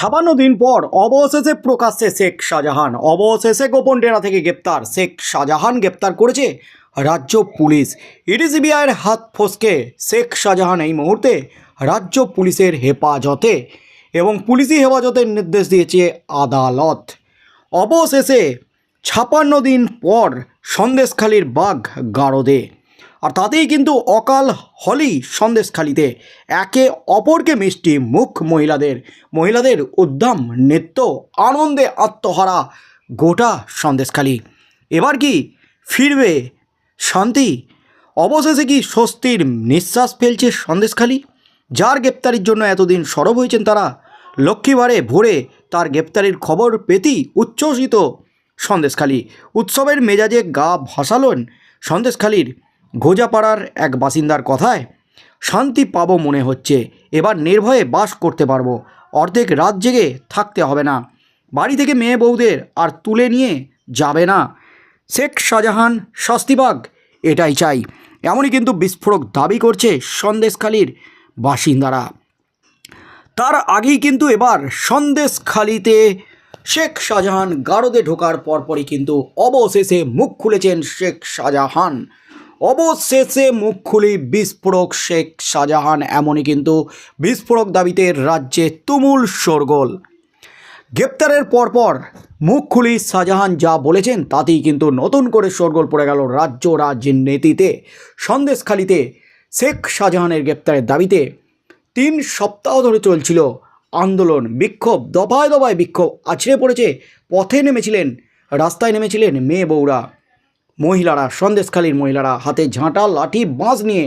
ছাপান্ন দিন পর অবশেষে প্রকাশ্যে শেখ শাহজাহান, অবশেষে গোপন ডেরা থেকে গ্রেপ্তার। শেখ শাহজাহান গ্রেপ্তার করেছে রাজ্য পুলিশ। ইডি সিবিআইয়ের হাত ফসকে শেখ শাহজাহান এই মুহূর্তে রাজ্য পুলিশের হেফাজতে এবং পুলিশি হেফাজতের নির্দেশ দিয়েছে আদালত। অবশেষে ছাপান্ন দিন পর সন্দেশখালির বাঘ গারদে আর তাতেই কিন্তু অকাল হলেই সন্দেশখালিতে। একে অপরকে মিষ্টি মুখ মহিলাদের মহিলাদের উদ্দাম নৃত্য আনন্দে আত্মহারা গোটা সন্দেশখালি। এবার কি ফিরবে শান্তি? অবশেষে কি স্বস্তির নিঃশ্বাস ফেলছে সন্দেশখালি? যার গ্রেপ্তারির জন্য এতদিন সরব হয়েছেন তারা, লক্ষ্মীবারে ভোরে তার গ্রেপ্তারির খবর পেতেই উচ্ছ্বসিত সন্দেশখালি। উৎসবের মেজাজে গা ভাসালেন সন্দেশখালির গোজাপাড়ার এক বাসিন্দার কথায়, শান্তি পাবো মনে হচ্ছে, এবার নির্ভয়ে বাস করতে পারব, অর্ধেক রাত জেগে থাকতে হবে না, বাড়ি থেকে মেয়ে বউদের আর তুলে নিয়ে যাবে না, শেখ শাহজাহান শাস্তিবাগ এটাই চাই। এমনই কিন্তু বিস্ফোরক দাবি করছে সন্দেশখালির বাসিন্দারা। তার আগেই কিন্তু এবার সন্দেশখালিতে শেখ শাহজাহান গারদে ঢোকার পরপরই কিন্তু অবশেষে মুখ খুলেছেন শেখ শাহজাহান। অবশেষে মুখ খুলি বিস্ফোরক শেখ শাহজাহান, এমনই কিন্তু বিস্ফোরক দাবিতে রাজ্যে তুমুল শোরগোল। গ্রেপ্তারের পরপর মুখ খুলি শাহজাহান যা বলেছেন তাতেই কিন্তু নতুন করে শোরগোল পড়ে গেল রাজ্য রাজ্যের রাজনীতিতে সন্দেশখালিতে শেখ শাহজাহানের গ্রেপ্তারের দাবিতে তিন সপ্তাহ ধরে চলছিল আন্দোলন, বিক্ষোভ, দফায় দফায় বিক্ষোভ। আছড়ে পড়েছে, পথে নেমেছিলেন, রাস্তায় নেমেছিলেন মেয়ে বউরা। মহিলারা, সন্দেশখালীর মহিলারা হাতে ঝাঁটা, লাঠি, বাঁশ নিয়ে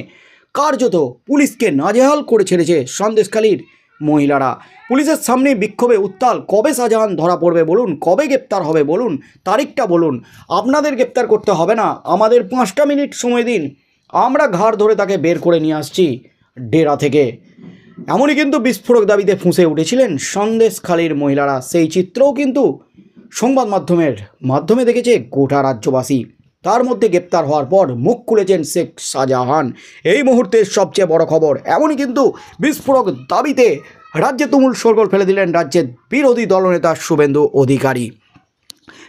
কার্যত পুলিশকে নাজেহাল করে ছেড়েছে সন্দেশখালীর মহিলারা। পুলিশের সামনে বিক্ষোভে উত্তাল, কবে শাহজাহান ধরা পড়বে বলুন, কবে গ্রেপ্তার হবে বলুন, তারিখটা বলুন, আপনাদের গ্রেপ্তার করতে হবে না, আমাদের পাঁচটা মিনিট সময় দিন, আমরা ঘাড় ধরে তাকে বের করে নিয়ে আসছি ডেরা থেকে। এমনই কিন্তু বিস্ফোরক দাবিতে ফুঁসে উঠেছিলেন সন্দেশখালীর মহিলারা, সেই চিত্রও কিন্তু সংবাদ মাধ্যমের মাধ্যমে দেখেছে গোটা রাজ্যবাসী। তার মধ্যে গ্রেপ্তার হওয়ার পর মুখ খুলেছেন শেখ শাহজাহান। এই মুহূর্তের সবচেয়ে বড় খবর, এমনই কিন্তু বিস্ফোরক দাবিতে রাজ্যে তুমুল সরগোল ফেলে দিলেন রাজ্যের বিরোধী দলনেতা শুভেন্দু অধিকারী।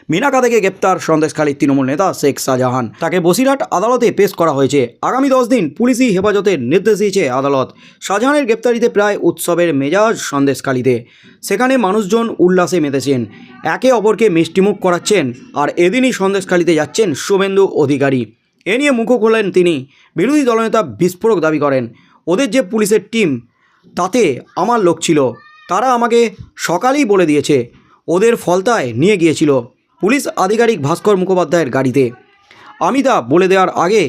মিনাকা থেকে গ্রেপ্তার সন্দেশখালীর তৃণমূল নেতা শেখ শাহজাহান। তাকে বসিরহাট আদালতে পেশ করা হয়েছে। আগামী দশ দিন পুলিশি হেফাজতের নির্দেশ দিয়েছে আদালত। শাহজাহানের গ্রেপ্তারিতে প্রায় উৎসবের মেজাজ সন্দেশখালীতে। সেখানে মানুষজন উল্লাসে মেতেছেন। একে অপরকে মিষ্টিমুখ করাচ্ছেন আর এদিনই সন্দেশখালীতে যাচ্ছেন শুভেন্দু অধিকারী। এ নিয়ে মুখও খোলেন তিনি। বিরোধী দলনেতা বিস্ফোরক দাবি করেন, ওদের যে পুলিশের টিম, তাতে আমার লোক ছিল। তারা আমাকে সকালেই বলে দিয়েছে। ওদের ফলতায় নিয়ে গিয়েছিল। পুলিশ আধিকারিক ভাস্কর মুখোপাধ্যায়ের গাড়িতে। আমি তা বলে দেওয়ার আগে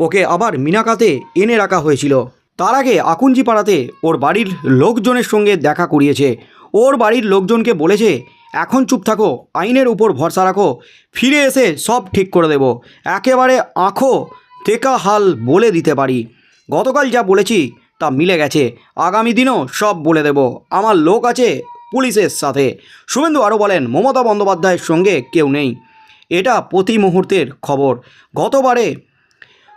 ওকে আবার মিনাকাতে এনে রাখা হয়েছিল। তার আগে আকুঞ্জি পাড়াতে ওর বাড়ির লোকজনের সঙ্গে দেখা করিয়েছে। ওর বাড়ির লোকজনকে বলেছে, এখন চুপ থাকো, আইনের উপর ভরসা রাখো, ফিরে এসে সব ঠিক করে দেব। একেবারে আঁখো টেকা হাল বলে দিতে পারি। গতকাল যা বলেছি তা মিলে গেছে। আগামী দিনও সব বলে দেব। আমার লোক আছে পুলিশের সাথে। শুভেন্দু আরও বলেন, মমতা বন্দ্যোপাধ্যায়ের সঙ্গে কেউ নেই। এটা প্রতি মুহূর্তের খবর। গতবারে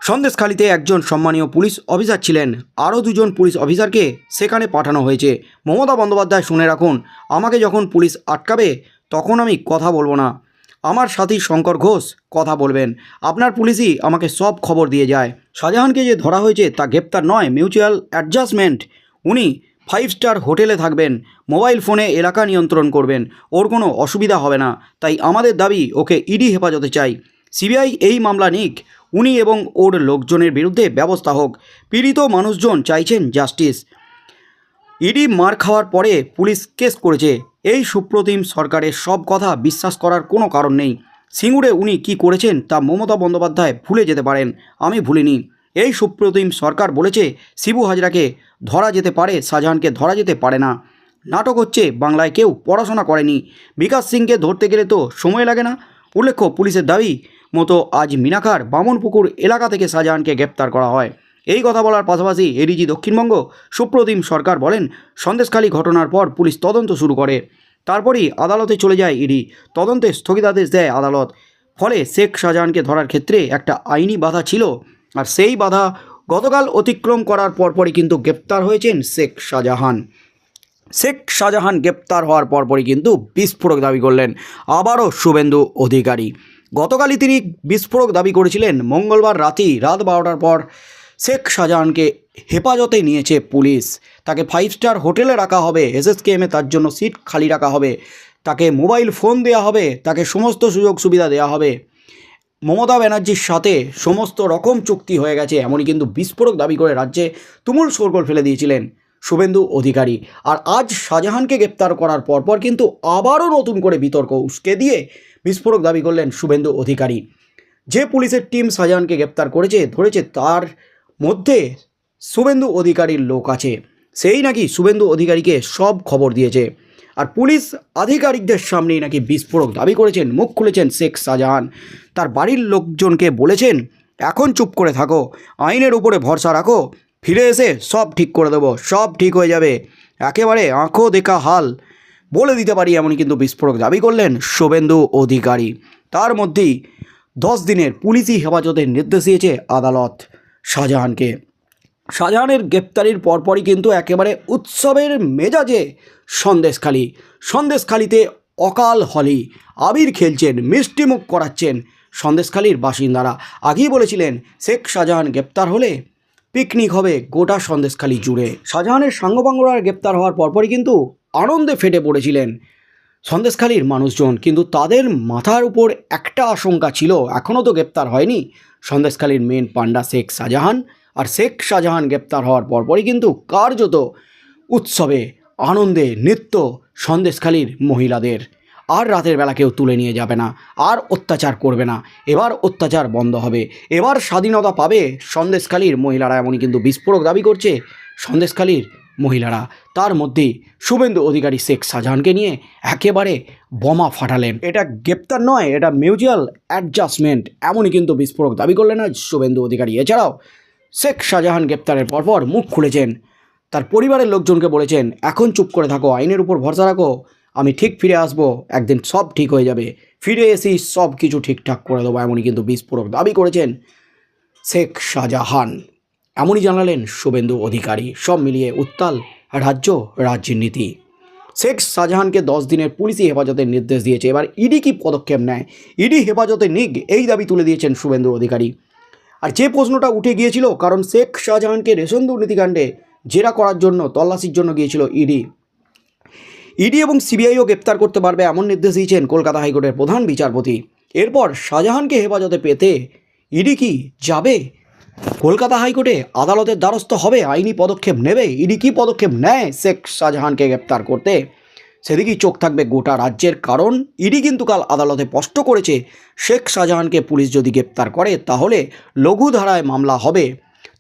সন্দেশখালিতে একজন সম্মানীয় পুলিশ অফিসার ছিলেন। আরও দুজন পুলিশ অফিসারকে সেখানে পাঠানো হয়েছে। মমতা বন্দ্যোপাধ্যায় শুনে রাখুন, আমাকে যখন পুলিশ আটকাবে, তখন আমি কথা বলব না। আমার সাথী শঙ্কর ঘোষ কথা বলবেন। আপনার পুলিশই আমাকে সব খবর দিয়ে যায়। শাহজাহানকে যে ধরা হয়েছে তা গ্রেপ্তার নয়, মিউচুয়াল অ্যাডজাস্টমেন্ট। উনি ফাইভ স্টার হোটেলে থাকবেন, মোবাইল ফোনে এলাকা নিয়ন্ত্রণ করবেন, ওর কোনো অসুবিধা হবে না। তাই আমাদের দাবি, ওকে ইডি হেফাজতে চাই। সিবিআই এই মামলা নিক, উনি এবং ওর লোকজনের বিরুদ্ধে ব্যবস্থা হোক। পীড়িত মানুষজন চাইছেন জাস্টিস। ইডি মার খাওয়ার পরে পুলিশ কেস করেছে। এই সুপ্রতিম সরকারের সব কথা বিশ্বাস করার কোনো কারণ নেই। সিঙ্গুরে উনি কি করেছেন তা মমতা বন্দ্যোপাধ্যায় ভুলে যেতে পারেন, আমি ভুলিনি। এই সুপ্রতিম সরকার বলেছে, শিবু হাজরাকে ধরা যেতে পারে, শাহজাহানকে ধরা যেতে পারে না। নাটক হচ্ছে, বাংলায় কেউ পড়াশোনা করেনি। বিকাশ সিংকে ধরতে গেলে তো সময় লাগে না। উল্লেখ্য, পুলিশের দাবি, মতো আজ মিনাখার বামনপুকুর এলাকা থেকে শাহজাহানকে গ্রেপ্তার করা হয়। এই কথা বলার পাশাপাশি এডিজি দক্ষিণবঙ্গ সুপ্রতিম সরকার বলেন, সন্দেশখালী ঘটনার পর পুলিশ তদন্ত শুরু করে। তারপরই আদালতে চলে যায় ইডি। তদন্তে স্থগিতাদেশ দেয় আদালত। ফলে শেখ শাহজাহানকে ধরার ক্ষেত্রে একটা আইনি বাধা ছিল। আর সেই বাধা গতকাল অতিক্রম করার পরপরই কিন্তু গ্রেপ্তার হয়েছেন শেখ শাহজাহান। শেখ শাহজাহান গ্রেপ্তার হওয়ার পরপরই কিন্তু বিস্ফোরক দাবি করলেন আবারও শুভেন্দু অধিকারী। গতকালই তিনি বিস্ফোরক দাবি করেছিলেন। মঙ্গলবার রাতি রাত বারোটার পর শেখ শাহজাহানকে হেফাজতে নিয়েছে পুলিশ। তাকে ফাইভ স্টার হোটেলে রাখা হবে এসএসকেএমে তার জন্য সিট খালি রাখা হবে, তাকে মোবাইল ফোন দেওয়া হবে, তাকে সমস্ত সুযোগ সুবিধা দেওয়া হবে। মমতা ব্যানার্জির সাথে সমস্ত রকম চুক্তি হয়ে গেছে, এমনই কিন্তু বিস্ফোরক দাবি করে রাজ্যে তুমুল শোরগোল ফেলে দিয়েছিলেন শুভেন্দু অধিকারী। আর আজ শাহজাহানকে গ্রেপ্তার করার পরপর কিন্তু আবারও নতুন করে বিতর্ক উস্কে দিয়ে বিস্ফোরক দাবি করলেন শুভেন্দু অধিকারী। যে পুলিশের টিম শাহজাহানকে গ্রেপ্তার করেছে, ধরেছে তার মধ্যে শুভেন্দু অধিকারীর লোক আছে। সেই নাকি শুভেন্দু অধিকারীকে সব খবর দিয়েছে। আর পুলিশ আধিকারিকদের সামনেই নাকি বিস্ফোরক দাবি করেছেন। মুখ খুলেছেন শেখ শাহজাহান। তার বাড়ির লোকজনকে বলেছেন, এখন চুপ করে থাকো, আইনের উপরে ভরসা রাখো, ফিরে এসে সব ঠিক করে দেবো, সব ঠিক হয়ে যাবে, একেবারে আঁখো দেখা হাল। বলে দিতে পারি এমন কিন্তু বিস্ফোরক দাবি করলেন শুভেন্দু অধিকারী। তার মধ্যেই দশ দিনের পুলিশি হেফাজতের নির্দেশ দিয়েছে আদালত শাহজাহানকে। শাহজাহানের গ্রেপ্তারির পরপরই কিন্তু একেবারে উৎসবের মেজাজে সন্দেশখালি। সন্দেশখালিতে অকাল হলি। আবির খেলছেন মিষ্টিমুখ করাচ্ছেন সন্দেশখালির বাসিন্দারা। আগেই বলেছিলেন, শেখ শাহজাহান গ্রেপ্তার হলে পিকনিক হবে গোটা সন্দেশখালি জুড়ে। শাহজাহানের সাঙ্গপাঙ্গরা গ্রেপ্তার হওয়ার পরপরই কিন্তু আনন্দে ফেটে পড়েছিলেন সন্দেশখালির মানুষজন। কিন্তু তাদের মাথার উপর একটা আশঙ্কা ছিল, এখনও তো গ্রেপ্তার হয়নি সন্দেশখালির মেন পান্ডা শেখ শাহজাহান। আর শেখ শাহজাহান গ্রেপ্তার হওয়ার পরপরই কিন্তু কার্যত উৎসবে আনন্দে নৃত্য সন্দেশখালীর মহিলাদের। আর রাতের বেলা কেউ তুলে নিয়ে যাবে না, আর অত্যাচার করবে না। এবার অত্যাচার বন্ধ হবে। এবার স্বাধীনতা পাবে সন্দেশখালীর মহিলারা এমনই কিন্তু বিস্ফোরক দাবি করছে সন্দেশখালীর মহিলারা। তার মধ্যে শুভেন্দু অধিকারী শেখ শাহজাহানকে নিয়ে একেবারে বোমা ফাটালেন। এটা গ্রেপ্তার নয়, এটা মিউচুয়াল অ্যাডজাস্টমেন্ট। এমনই কিন্তু বিস্ফোরক দাবি করলেন আজ শুভেন্দু অধিকারী। এছাড়াও শেখ শাহজাহান গ্রেপ্তারের পরপর মুখ খুলেছেন তার পরিবারের লোকজনকে বলেছেন, এখন চুপ করে থাকো, আইনের উপর ভরসা রাখো, আমি ঠিক ফিরে আসব, একদিন সব ঠিক হয়ে যাবে। ফিরে এসেই সব কিছু ঠিকঠাক করে দেবো, এমনই কিন্তু বিস্ফোরক দাবি করেছেন শেখ শাহজাহান। এমনই জানালেন শুভেন্দু অধিকারী। সব মিলিয়ে উত্তাল রাজ্য রাজনীতি। শেখ শাহজাহানকে দশ দিনের পুলিশি হেফাজতের নির্দেশ দিয়েছে। এবার ইডি কি পদক্ষেপ নেয়? ইডি হেফাজতে নিগ এই দাবি তুলে দিয়েছেন শুভেন্দু অধিকারী। আর যে প্রশ্নটা উঠে গিয়েছিল, কারণ শেখ শাহজাহানকে রেশন দুর্নীতিকাণ্ডে জেরা করার জন্য, তল্লাশির জন্য গিয়েছিল ইডি। ইডি এবং সিবিআইও গ্রেপ্তার করতে পারবে এমন নির্দেশ দিয়েছেন কলকাতা হাইকোর্টের প্রধান বিচারপতি। এরপর শাহজাহানকে হেফাজতে পেতে ইডি কি যাবে? কলকাতা হাইকোর্টে আদালতের দ্বারস্থ হবে, আইনি পদক্ষেপ নেবে, ইডি কি পদক্ষেপ নেয়? শেখ শাহজাহানকে গ্রেপ্তার করতে সেদিকেই চোখ থাকবে গোটা রাজ্যের, কারণ ইডি কিন্তু কাল আদালতে স্পষ্ট করেছে, শেখ শাহজাহানকে পুলিশ যদি গ্রেপ্তার করে, তাহলে লঘু ধারায় মামলা হবে।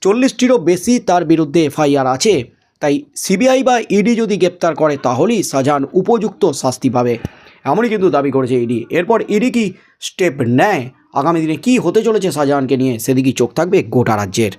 চল্লিশটিরও বেশি তার বিরুদ্ধে এফআইআর আছে। তাই সিবিআই বা ইডি যদি গ্রেপ্তার করে, তাহলেই শাহজাহান উপযুক্ত শাস্তি পাবে। এমনই কিন্তু দাবি করেছে ইডি। এরপর ইডি কি স্টেপ নেয়? আগামী দিনে কী হতে চলেছে শাহজাহানকে নিয়ে? সেদিকেই চোখ থাকবে গোটা রাজ্যের।